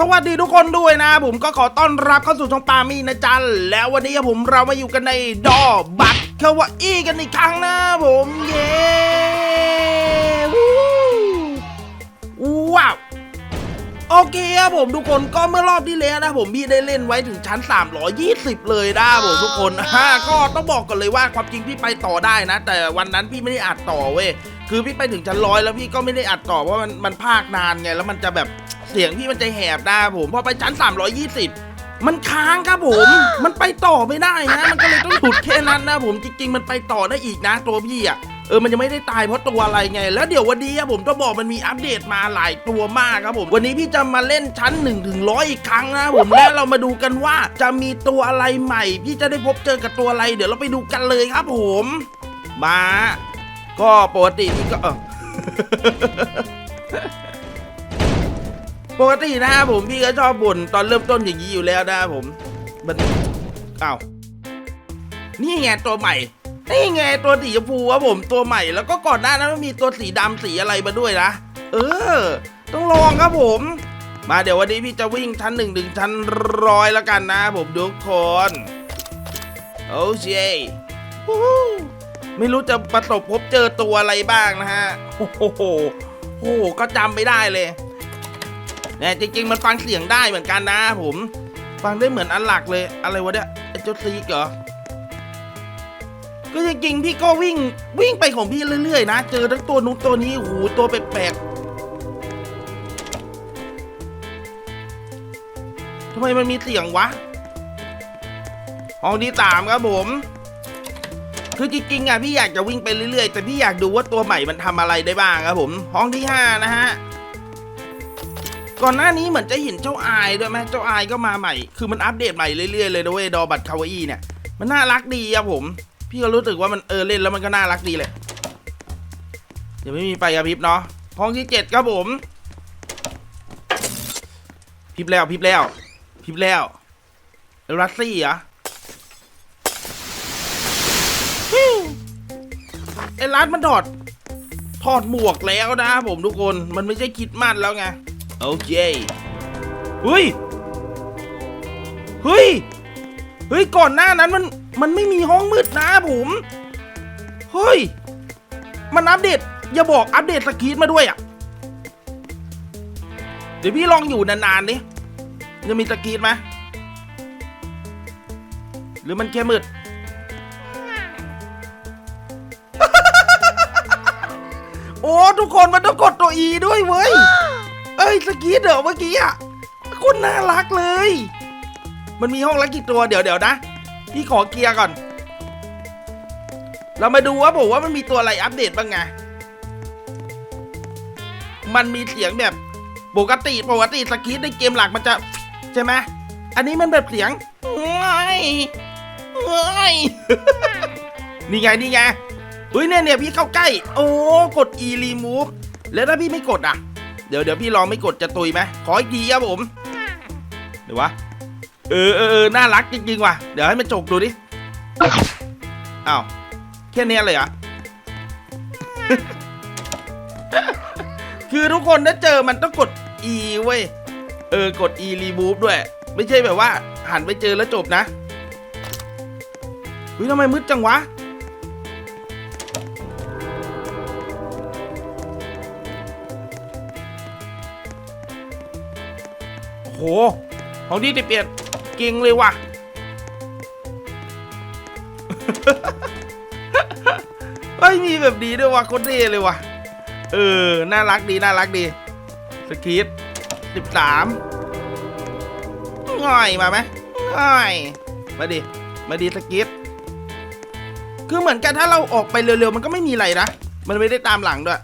สวัสดีทุกคนด้วยนะ ผมก็ขอต้อนรับเข้าสู่ช่องปามีนะจ๊ะแล้ววันนี้ผมเรามาอยู่กันในดอบัตคาวาอี้กันอีกครั้งนะผมเย้วู้ว้าวโอเคครับผมทุกคนก็เมื่อรอบที่แล้วนะผมพี่ได้เล่นไว้ถึงชั้น 320 เลยนะผมทุกคนฮ่าก็ต้องบอกก่อนเลยว่าความจริงพี่ไปต่อได้นะ แต่วันนั้นพี่ไม่ได้อัดต่อเว้ยคือพี่ไปถึงชั้นร้อยแล้วพี่ก็ไม่ได้อัดต่อเพราะมันมันพากนานไงแล้วมันจะแบบ เสียงพี่มันจะแหบได้ผม พอไปชั้น 320 มันค้างครับผม มันไปต่อไม่ได้นะ มันก็เลยต้องหยุดแค่นั้นนะผมจริง ๆ มันไปต่อได้อีกนะตัวพี่อะเออ มันยังไม่ได้ตายเพราะตัวอะไรไง แล้วเดี๋ยววันนี้อะผมจะบอกมันมีอัปเดตมาหลายตัวมากครับผม วันนี้พี่จะมาเล่นชั้น1นึถึงร้อยอีกครั้งนะผม แล้วเรามาดูกันว่าจะมีตัวอะไรใหม่ พี่จะได้พบเจอกับตัวอะไร เดี๋ยวเราไปดูกันเลยครับผม มา ก็ปกติพี่ก็เออ ปกตินะครับผมพี่ก็ชอบบ่นตอนเริ่มต้นอย่างนี้อยู่แล้วนะครับผมมันอ้าวนี่ไงตัวใหม่นี่ไงตัวสีชมพูครับผมตัวใหม่ แล้วก็ก่อนหน้านั้นมันมีตัวสีดำสีอะไรมาด้วยนะเออ ต้องลองครับผม มาเดี๋ยววันนี้พี่จะวิ่งชั้นหนึ่งถึงชั้นร้อยแล้วกันนะผมทุกคนโอเควู้ฮู้ไม่รู้จะประสบพบเจอตัวอะไรบ้างนะฮะโอ้โหโอ้โหก็จำไม่ได้เลย เนี่จริง ๆ มันฟังเสียงได้เหมือนกันนะผม ฟังได้เหมือนอันหลักเลย อะไรวะเนี่ยไอ้เจ้าซีกเหรอก็จริงๆพี่ก็วิ่งวิ่งไปของพี่เรื่อยๆนะ เจอทั้งตัวนู้นตัวนี้โอ้โหตัวแปลกๆทำไมมันมีเสียงวะห้องที่สามครับผมคือจริงๆอะพี่อยากจะวิ่งไปเรื่อยๆ แต่พี่อยากดูว่าตัวใหม่มันทำอะไรได้บ้างครับผม ห้องที่ห้านะฮะ ก่อนหน้านี้เหมือนจะเห็นเจ้าอายด้วยไหมเจ้าอายก็มาใหม่ คือมันอัปเดตใหม่เรื่อยๆเลยนะเว้ยดอบัตคาวาอี้เนี่ย มันน่ารักดีอะผม พี่ก็รู้สึกว่ามันเออเล่นแล้วมันก็น่ารักดีเลยเดี๋ยวไม่มีไฟกระพริบเนาะห้องที่เจ็ดครับผมพริบแล้วพริบแล้วพริบแล้วรัสซี่เหรอไอ้รัสมันถอดถอดหมวกแล้วนะผมทุกคน มันไม่ใช่คิดมั่นแล้วไง โอเคเฮ้ยเฮ้ยเฮ้ยก่อนหน้านั้นมันมันไม่มีห้องมืดนะผมเฮ้ยมันอัปเดตอย่าบอกอัปเดตสกีดมาด้วยอะเดี๋ยวพี่ลองอยู่นานๆดิจะมีสกีดไหมหรือมันแค่มืดโอ้ ทุกคนมันต้องกดตัว E ด้วยเว้ย อ้ยสกีดเดี๋ยวเมื่อกี้อะคุณน่ารักเลย มันมีห้องละกี่ตัวเดี๋ยวเดี๋ยวนะ พี่ขอเคลียร์ก่อน เรามาดูว่าผมว่ามันมีตัวอะไรอัปเดตบ้างไง มันมีเสียงแบบปกติปกติสกีดในเกมหลักมันจะใช่ไหมอันนี้มันแบบเสียงเฮ้ยเฮ้ยนี่ไงนี่ไงเฮ้ยเนี่ยเนี่ยพี่เข้าใกล้ โอ้กด e remove แล้วถ้าพี่ไม่กดอะ เดี๋ยวเดี๋ยวพี่ลองไม่กดจะตุยไหมขออีกทีครับผมเดี๋ยววะเออเออเออน่ารักจริงๆว่ะเดี๋ยวให้มันจกดูดิอ้าวแค่เนี้ยเลยเหรอะคือทุกคนถ้าเจอมันต้องกด e เว้ยเออกด e remove ด้วย ไม่ใช่แบบว่าหันไปเจอแล้วจบนะเฮ้ยทำไมมืดจังวะ หของดีได้เปลี่ยนเก่งเลยว่ะ เฮ้ยมีแบบดีด้วยว่ะโคตรเท่เลยว่ะ เออ น่ารักดี น่ารักดี สกีดสิบสามง่อยมาไหมง่อย มาดิ มาดิสกีดคือเหมือนกันถ้าเราออกไปเร็วๆ มันก็ไม่มีอะไรนะ มันไม่ได้ตามหลังด้วย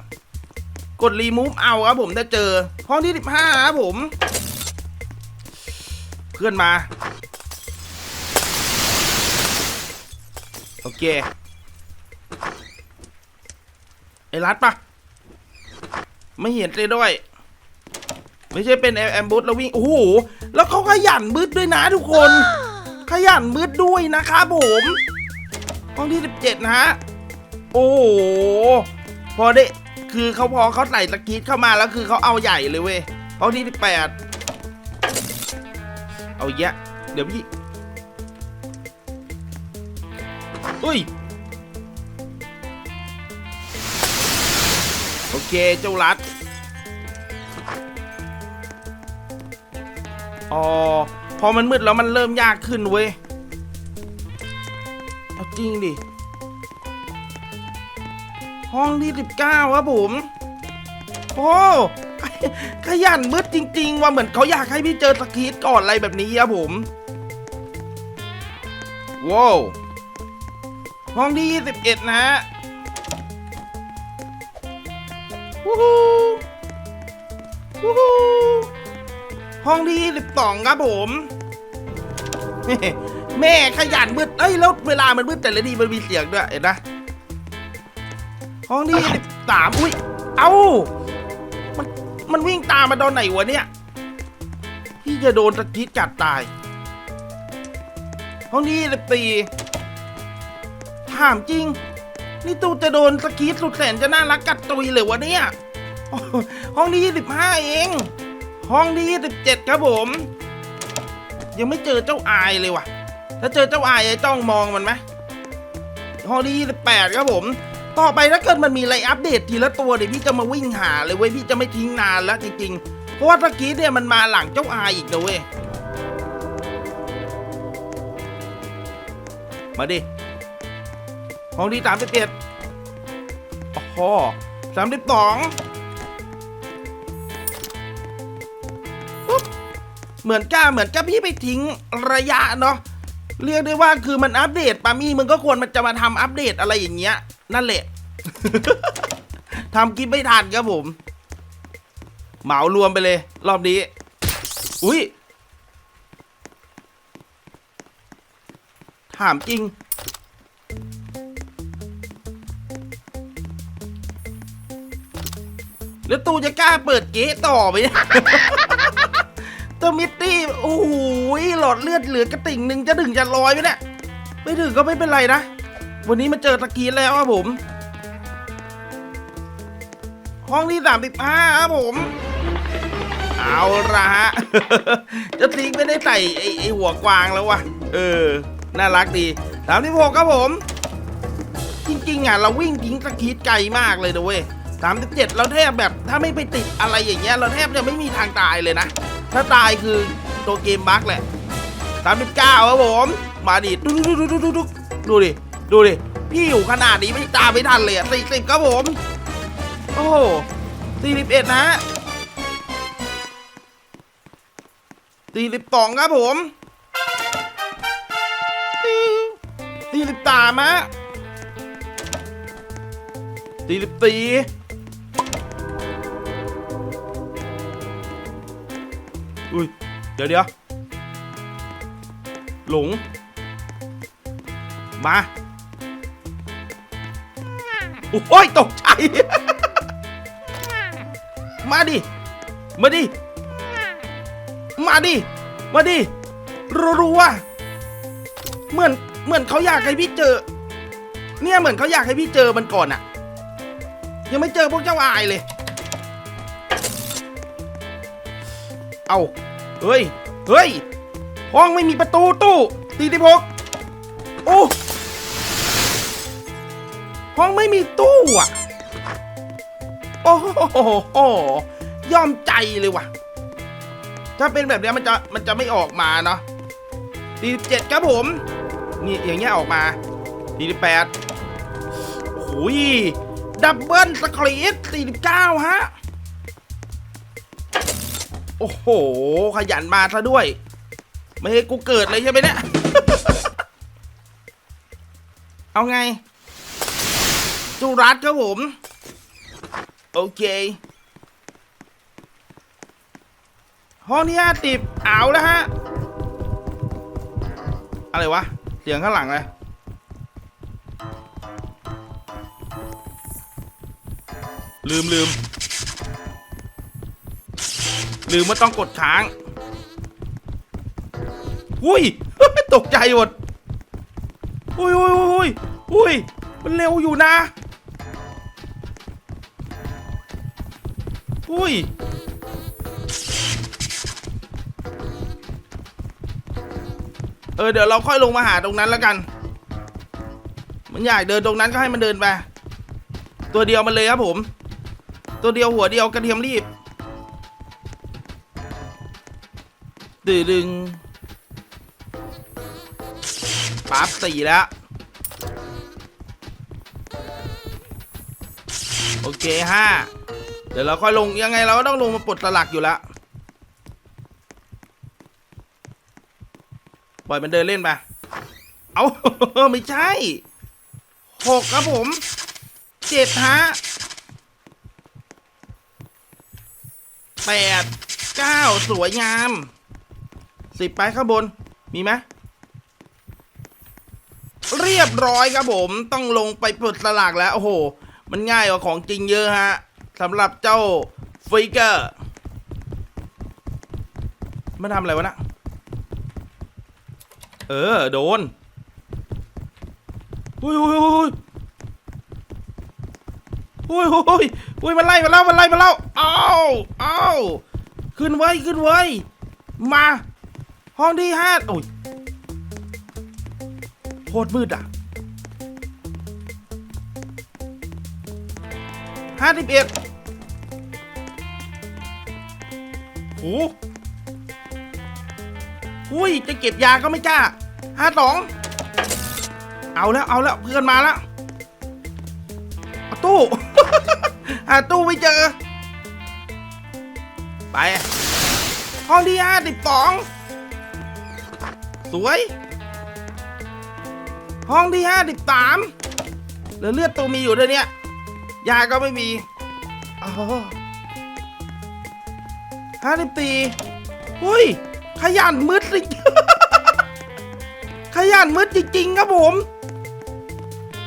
กดรีมูฟเอาครับผมถ้าเจอ ห้องที่สิบห้าครับผม เพื่อนมา โอเค ไอ้รัดปะไม่เห็นเลยด้วย ไม่ใช่เป็นแอมบูธแล้ววิ่ง โอ้โห แล้วเขาขยันมืดด้วยนะทุกคน ขยันมืดด้วยนะครับผมห้องที่ 17 นะฮะ โอ้โห พอได้ คือเขาพอเขาใส่สกีดเข้ามาแล้วคือเขาเอาใหญ่เลยเว้ยห้องที่ 18 เอาแยะ เดี๋ยวพี่อุ้ย โอเค เจ้ารัดอ๋อ พอมันมืดแล้วมันเริ่มยากขึ้นเว้ย เอาจริงดิ ห้องที่สิบเก้าครับผม โอ้ ขยันมืดจริง ๆ ว่าเหมือนเขาอยากให้พี่เจอสกีดก่อนอะไรแบบนี้ครับผมว้าวห้องที่ 21 นะฮะวู้ฮู้วู้ฮู้ห้องที่ 22 ครับผมแม่ขยันมืดเอ้ยแล้วเวลามันมืดแต่ละทีมันมีเสียงด้วยเห็นนะห้องที่13อุ้ย เอ้า มันวิ่งตามมาตอนไหนวะเนี่ยพี่จะโดนสกีดกัดตายห้องที่14ถามจริง นี่ตูจะโดนสกีดสุดแสนจะน่ารักกัดตุยเลยวะเนี่ย ห้องที่25เอง ห้องที่27ครับผม ยังไม่เจอเจ้าอายเลยว่ะ ถ้าเจอเจ้าอายไอ้จ้องมองมันไหมห้องที่28ครับผม ต่อไปถ้าเกิดมันมีอะไรอัปเดตทีละตัวเดี๋ยวพี่จะมาวิ่งหาเลยเว้ยพี่จะไม่ทิ้งนานแล้วจริงๆ เพราะว่าตะกี้เนี่ยมันมาหลังเจ้าอายอีกนะเว้ย มาดิห้องที่สามสิบเอ็ดโอ้โหสามสิบสองเหมือนก้าเหมือนกับพี่ไปทิ้งระยะเนาะเรียกได้ว่าคือมันอัปเดตปามี่มึงก็ควรมันจะมาทำอัปเดตอะไรอย่างเงี้ย นั่นแหละ ทำคลิปไม่ทันครับผม เหมารวมไปเลย รอบนี้ อุ้ย ถามจริง แล้วตูจะกล้าเปิดเก๊ต่อไหมเนี่ยตัวมิตตี้ โอ้โหหลอดเลือดเหลือกระติ่งหนึ่งจะถึงจะลอยไหมเนี่ย ไม่ถึงก็ไม่เป็นไรนะ วันนี้มาเจอตะกี้แล้วครับผม ห้องที่สามสิบห้าครับผม เอาละฮะจะทิ้งไม่ได้ใส่ไอ้ไอ้หัวกวางแล้ววะเออ น่ารักดีสามสิบหกครับผม จริงๆอะเราวิ่งทิ้งสกีดไกลมากเลยนะเว้ยสามสิบเจ็ดเราแทบแบบถ้าไม่ไปติดอะไรอย่างเงี้ย เราแทบจะไม่มีทางตายเลยนะ ถ้าตายคือตัวเกมบั๊กแหละสามสิบเก้าครับผม มาดิดูดูดูดูดูดูดู ดูดิ พี่อยู่ขนาดนี้ไม่ตามไม่ทันเลยอะสี่สิบครับผม โอ้สี่สิบเอ็ดนะสี่สิบสองครับผมสี่สิบสามฮะสี่สิบสี่อุ้ย เดี๋ยวเดี๋ยวหลง มา โอ้ยตกใจ มาดิ มาดิ มาดิ มาดิรัวๆเหมือนเหมือนเขาอยากให้พี่เจอ เนี่ยเหมือนเขาอยากให้พี่เจอมันก่อนอะยังไม่เจอพวกเจ้าอายเลย เอาเฮ้ย เฮ้ย ห้องไม่มีประตูตู้ตีที่พกโอ้ ห้องไม่มีตู้อะ โอ้โหยอมใจเลยว่ะ ถ้าเป็นแบบนี้มันจะมันจะไม่ออกมาเนาะสี่สิบเจ็ดครับผม นี่อย่างเงี้ยออกมาสี่สิบแปดโอ้ยดับเบิลสครีตสี่สิบเก้าฮะ โอ้โห ขยันมาซะด้วย ไม่ให้กูเกิดเลยใช่ไหมเนี่ย เอาไง จูรัสครับผม โอเค ห้องที่ห้าสิบเอาแล้วฮะ อะไรวะ เสียงข้างหลังเลยลืมลืม ลืมว่าต้องกดค้าง อุ้ย ตกใจหมด อุ้ยอุ้ยอุ้ยอุ้ยมันเร็วอยู่นะ อุ้ย เออเดี๋ยวเราค่อยลงมาหาตรงนั้นแล้วกัน มันอยากเดินตรงนั้นก็ให้มันเดินไป ตัวเดียวมันเลยครับผม ตัวเดียวหัวเดียวกระเทียมรีบดื้อดึงปั๊บสี่แล้ว โอเคห้า ดี๋ยวเราค่อยลงยังไงเราก็ต้องลงมาปลดสลักอยู่แล้วปล่อยมันเดินเล่นไปเอาไม่ใช่หกครับผมเจ็ดฮะแปดเก้าสวยงามสิบไปข้างบน มีไหมเรียบร้อยครับผมต้องลงไปปลดสลากแล้ว โอ้โห มันง่ายกว่าของจริงเยอะฮะ สำหรับเจ้าฟิกเกอร์มันทำอะไรวะนะเออ โดนอุ้ยอุ้ยอุ้ยอุ้ยอุ้ยอุ้ยมันไล่มาแล้วมันไล่มาแล้วอ้าวอ้าวขึ้นไว้ขึ้นไว้มา ห้องที่ห้าโอ้ยโคตรมืดอะ ห้าสิบเอ็ดโอ้อุ้ย จะเก็บยาก็ไม่กล้าห้าสองเอาแล้ว เอาแล้ว เพื่อนมาแล้วตู้ หาตู้ไม่เจอ ไป ห้องที่ห้าสิบสองสวย ห้องที่ห้าสิบสามเหลือเลือดตัวมีอยู่ด้วยเนี่ย ยาก็ไม่มีห้าสิบสี่หุ้ย ขยันมืดสิ ขยันมืดจริงๆครับผม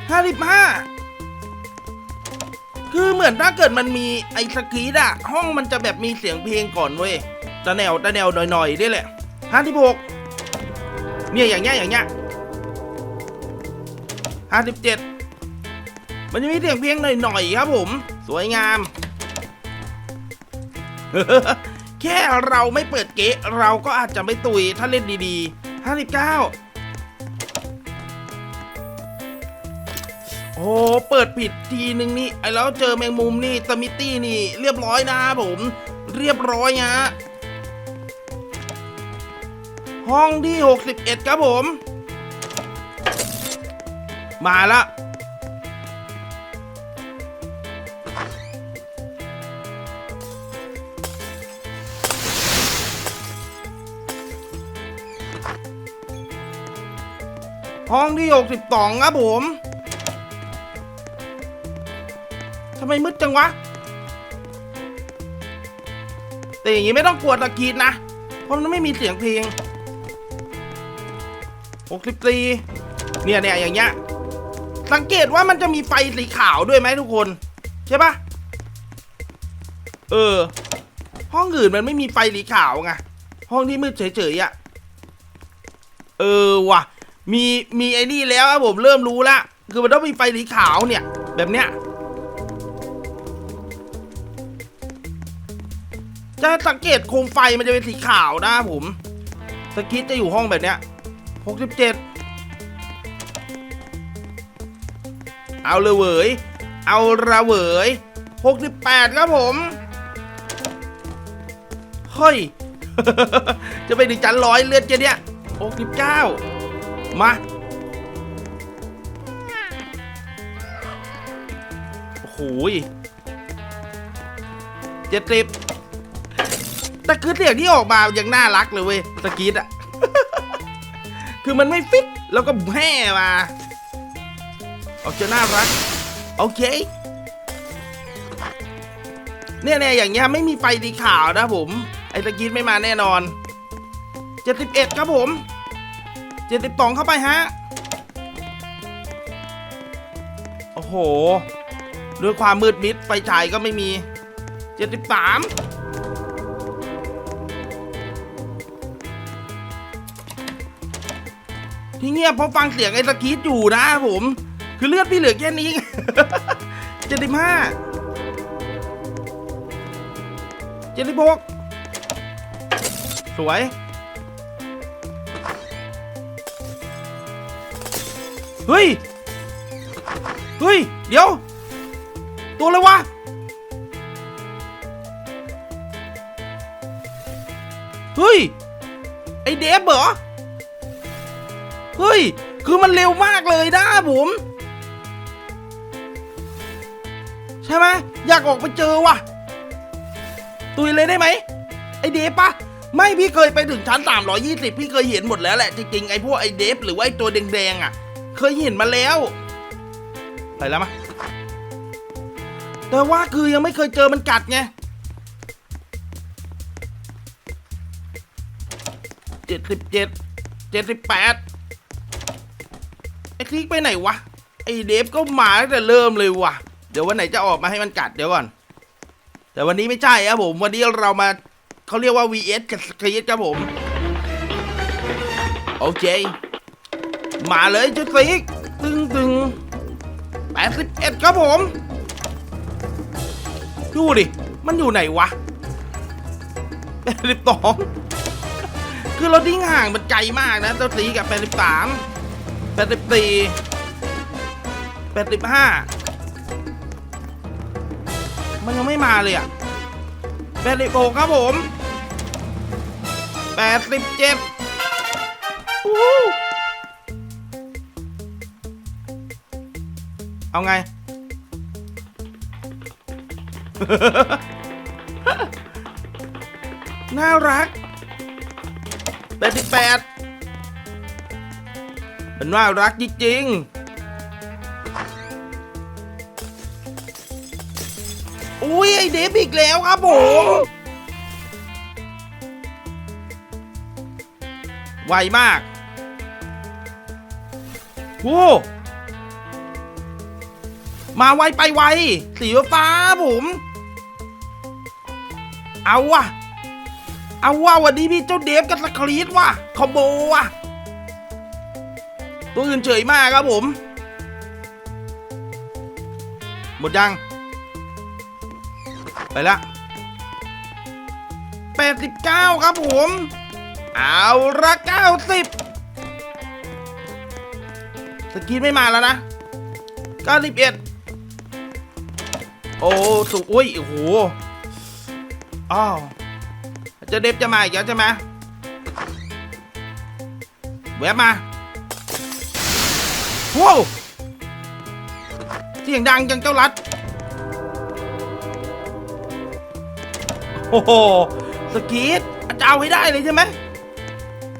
ห้าสิบห้าคือเหมือนถ้าเกิดมันมีไอ้สกีดอะห้องมันจะแบบมีเสียงเพลงก่อนเว้ยตะแนวตะแนวหน่อยๆนี่แหละห้าสิบหกเนี่ยอย่างเงี้ยอย่างเงี้ยห้าสิบเจ็ด มันจะมีเสียงเพลงหน่อยๆครับผม สวยงาม แค่เราไม่เปิดเกะเราก็อาจจะไม่ตุยถ้าเล่นดีๆ 59 โอ้เปิดผิดทีนึงนี่ไอ้แล้วเจอแมงมุมนี่สมิตตี้นี่ เรียบร้อยนะผม เรียบร้อยฮะห้องที่ 61 ครับผม มาละ ห้องที่ 62 ครับผมทำไมมืดจังวะ แต่อย่างนี้ไม่ต้องกลัวตะกีดนะ เพราะมันไม่มีเสียงเพลง64เนี่ยเนี่ยอย่างเงี้ย สังเกตว่ามันจะมีไฟสีขาวด้วยไหมทุกคน ใช่ปะเออ ห้องอื่นมันไม่มีไฟสีขาวไง ห้องที่มืดเฉยๆอะ เออว่ะ มีมีไอ้นี่แล้วครับผมเริ่มรู้ละคือมันต้องมีไฟสีขาวเนี่ย แบบเนี้ยจะสังเกตโคมไฟมันจะเป็นสีขาวนะผมสกิทจะอยู่ห้องแบบเนี้ยหกสิบเจ็ดเอาเลยเวยเอาระเวยหกสิบแปดครับผมเฮ้ย จะไปถึงจันร้อยเลือดเจเนี่ยหกสิบเก้า มา โอ้โหเจ็ดสิบแต่คือเสียงที่ออกมายังน่ารักเลยเว้ยสกีดอะคือมันไม่ฟิต แล้วก็แห่มาออกจะน่ารัก โอเค เนี่ยเนี่ยอย่างเงี้ยไม่มีไฟสีขาวนะผม ไอ้สกีดไม่มาแน่นอน 71 ครับผม 72 เข้าไปฮะ โอ้โห ด้วยความมืดมิดไฟฉายก็ไม่มี 73ที่เงียบเพราะฟังเสียงไอ้สกีดอยู่นะผม คือเลือดพี่เหลือแค่นี้เจ็ดสิบห้าเจ็ดสิบหกสวย เฮ้ย เฮ้ย เดี๋ยว ตัวอะไรวะ เฮ้ย ไอเดฟเหรอ เฮ้ย คือมันเร็วมากเลยนะผม ใช่ไหมอยากออกไปเจอว่ะ ตุยเลยได้ไหม ไอเดฟปะไม่พี่เคยไปถึงชั้น 320 พี่เคยเห็นหมดแล้วแหละ จริงๆ ไอพวกไอเดฟหรือว่าไอตัวแดงๆอะ เคยเห็นมาแล้วไปแล้วมะแต่ว่าคือยังไม่เคยเจอมันกัดไงเจ็ดสิบเจ็ดเจ็ดสิบแปดไอ้คลิกไปไหนวะ ไอเดฟก็มาตั้งแต่เริ่มเลยวะเดี๋ยววันไหนจะออกมาให้มันกัดเดี๋ยวก่อน แต่วันนี้ไม่ใช่ครับผม วันนี้เรามาเขาเรียกว่า VS กับสครีตครับผม โอเค มาเลยเจุดซิกตึงตึงแปดสิบเอ็ดครับผม ดูดิ มันอยู่ไหนวะแปดสิบสองคือเราทิ้งห่างมันไกลมากนะเจ้าสีกับแปดสิบสามแปดสิบสี่แปดสิบห้ามันยังไม่มาเลยอะแปดสิบหกครับผมแปดสิบเจ็ด เอาไง น่ารักแปดสิบแปดเป็นน่ารักจริงๆอุ้ยไอเดฟอีกแล้วครับผมไวมากโว้ มาไวไปไวสีฟ้าผม เอาว่ะเอาว่ะวันนี้พี่เจ้าเดฟกับสครีตว่ะคอมโบว่ะ ตัวอื่นเฉยมากครับผม หมดยัง ไปละ89 ครับผม เอาละ90 สกีนไม่มาแล้วนะ 91 โอ้สุอุ้ยโอ้โหอ้าวจะเด็บจะมาอีกแล้วใช่ไหมแวะมาว้าวเสียงดังจังเจ้ารัดโอ้โหสกีดจะเอาให้ได้เลยใช่ไหม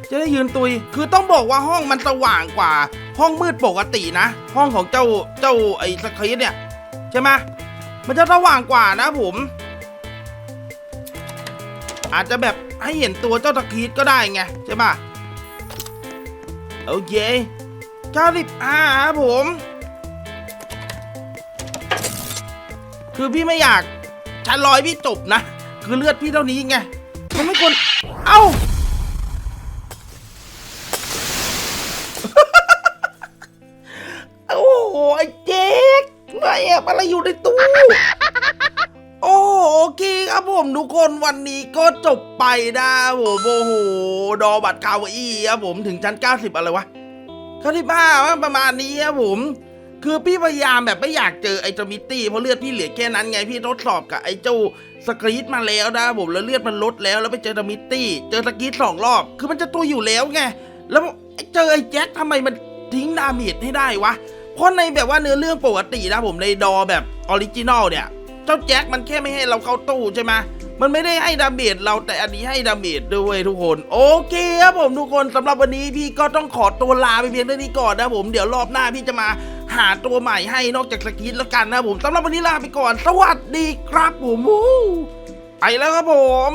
จะได้ยืนตุย คือต้องบอกว่าห้องมันสว่างกว่า ห้องมืดปกตินะ ห้องของเจ้าเจ้าไอ้สกีดเนี่ย ใช่ไหม มันจะสว่างกว่านะผม อาจจะแบบให้เห็นตัวเจ้าตะคีดก็ได้ไงใช่ปะโอเคเก้าสิบห้าครับผม คือพี่ไม่อยากชั้นลอยพี่จบนะ คือเลือดพี่เท่านี้ไง มันไม่ควรเอ้า มาแอบอะไรอยู่ในตู้ โอ้โอเคครับผมทุกคนวันนี้ก็จบไปนะผมโอ้โหดอบัตรคาวาอี้ครับผมถึงชั้น 90 อะไรวะ95ประมาณนี้ครับผม คือพี่พยายามแบบไม่อยากเจอไอ้เจ้ามิตตี้เพราะเลือดพี่เหลือแค่นั้นไงพี่ทดสอบกับไอ้เจ้าสกรีตมาแล้วนะผมแล้วเลือดมันลดแล้วแล้วไปเจอเจ้ามิตตี้เจอสกรีตสองรอบ คือมันจะตัวอยู่แล้วไงแล้วเจอไอ้แจ็คทำไมมันทิ้งดาเมจให้ได้วะ ราะในแบบว่าเนื้อเรื่องปกตินะผมในดอแบบออริจินอลเนี่ย เจ้าแจ็คมันแค่ไม่ให้เราเข้าตู้ใช่ไหมมันไม่ได้ให้ดาเมจเราแต่อันนี้ให้ดาเมจด้วยทุกคน โอเคครับผมทุกคนสำหรับวันนี้พี่ก็ต้องขอตัวลาไปเพียงเท่านี้ก่อนนะผมเดี๋ยวรอบหน้าพี่จะมาหาตัวใหม่ให้นอกจากสกีตแล้วกันนะผมสำหรับวันนี้ลาไปก่อน สวัสดีครับผมไปแล้วครับผม